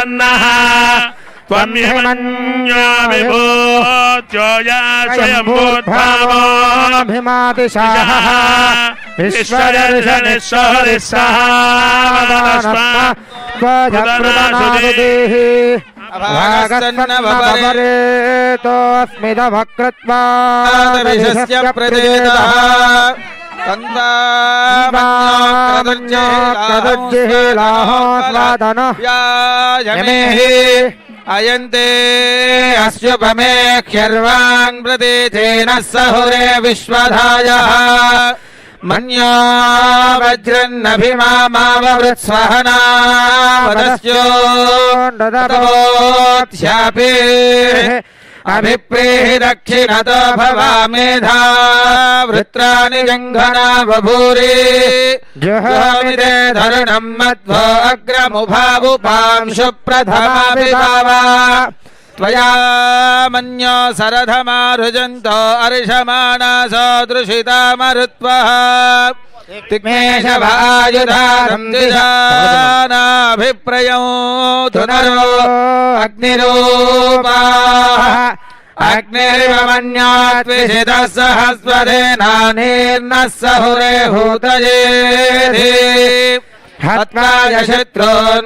प्रसन्नः त्वम्यमन्यो विभूत्योया स्वयम्भूद्भावो भिमातिशाः विश्वदर्शनिस्वरिस्सहावदनस्मत्वजप्रदनासुदेः विशस्य प्रदेतः అయంతే అశ్వపమేఖ్యర్వాంగ్ ప్రదేన సహురే విశ్వధాయ మన్యా వజ్రన్నభిమావృత్స్వహనా వదస్యోత్యాపే अभिप्रेहि दक्षिणतो भवामेधा वृत्राणि जङ्घना बभूरि। जुहामिते धरुणम् मध्वो अग्रमुभावुपांशु प्रथमाभिभावा त्वया मन्यो सरथमारुजन्तो अर्षमाणा सदृशितामरुत्वः तिग्मेशवायुधारम् दिशानाभिप्रयौ धुनरो अग्निरूपाः। अग्निरिव मन्यात्विषितः सहस्वरेणानीर्नः सहुरे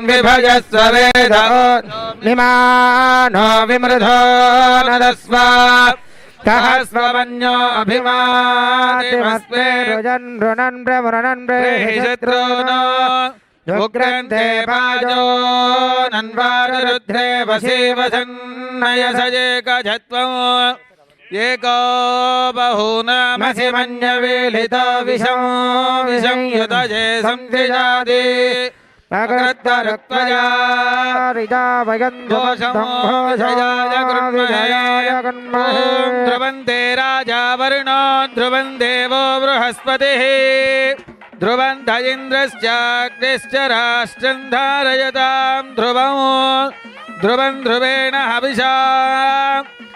विभजस्व निमानो विमृधो नदस्व। कः स्वमन्यो अभिमातिमस्मे रुजन् रुणन् प्रमुरणन् शत्रूनो उग्रन्थे पाजो नन्वारुरुद्रे वशीवसन्नयसजेकजत्वम् एको बहूनामसि मन्यवेलितो विषं घोषमोषयाय कृण्महे ध्रुवन्ते राजा वरुणो ध्रुवन् देवो बृहस्पतिः ध्रुवन्त इन्द्रश्चाग्निश्च राष्ट्रम् धारयतां ध्रुवम् ध्रुवन् ध्रुवेण हविषा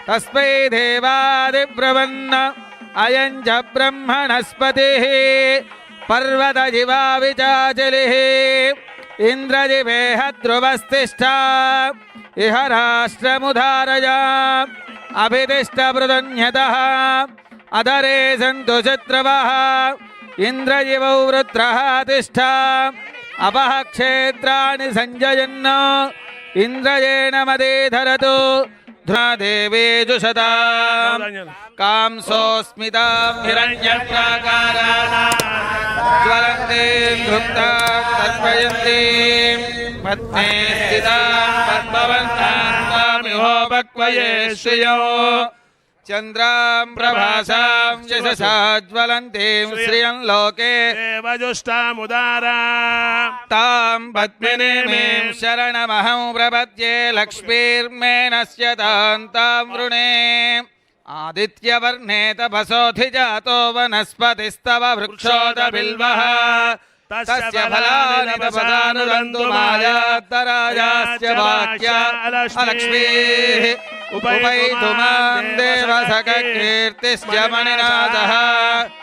तस्मै देवादिब्रवन्न अयम् च ब्रह्मणस्पतिः पर्वतजिवा विचाचलिः इन्द्रजिवेह ध्रुवस्तिष्ठा इह राष्ट्रमुधारय अभितिष्ठमृदन्यतः अधरे सन्तु शत्रवः इन्द्रजिवौ वृत्रः तिष्ठा अपः क्षेत्राणि सञ्जयन् इन्द्रयेण मदे धरतु देवेजुषता कांसोऽस्मितां हिरण्यप्राकाराणां ज्वलन्तीं धृप्तां तर्पयन्तीं पद्मे स्थितां पद्मवर्णां त्वामिहोपक्वये श्रियो चन्द्रां प्रभासां यशसा ज्वलन्तीं श्रियं लोके देवजुष्टामुदारा तां पद्मिनीमीं शरणमहं प्रपद्ये लक्ष्मीर्मेणस्य तां तां वृणे आदित्यवर्णे तपसोऽधिजातो वनस्पतिस्तव वृक्षोदबिल्वः। तस्य फलानि तपसानुरन्तु मायात्तराजास्य वाक्या अलक्ष्मीः। उपैतु माँ देवसखकीर्तिश्च मणिनाथः।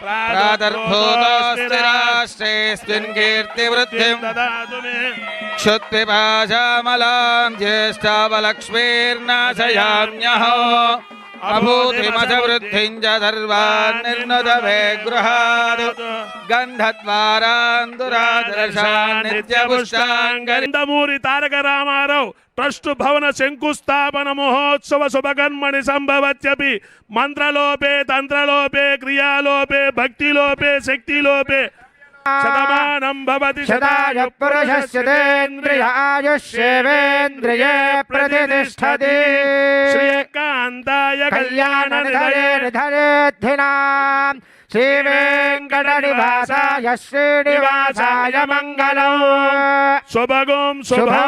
प्रातर्भूतोऽस्ति राष्ट्रेऽस्मिन् कीर्तिवृद्धिम् ददातु मे क्षुत्पिपाशामलां ज्येष्ठावलक्ष्मीर्नाशयाम्यहो। अभूतिमथवृद्धिं च सर्वान् निर्नुत मे गृहात् गन्धद्वारान् दुरादर्शान् नित्यपुष्टाङ्गरि నందమూరి తారక రామారావు ట్రస్ట్ భవన శంకుస్థాపన మహోత్సవ శుభకర్మణి సంభవత్యపి మంత్రలోపే తంత్రలోపే క్రియాలోపే భక్తిలోపే శక్తిలోపే शतमानं भवति शताय पुरुषस्य तेन्द्रिय आयुष्येवेन्द्रिये प्रतिष्ठति श्रीकान्ताय कल्याणनिधये निधरेद्धिनाम् श्रीवेङ्कटनिवासाय श्रीनिवासाय मङ्गलौ शुभगुं शुभौ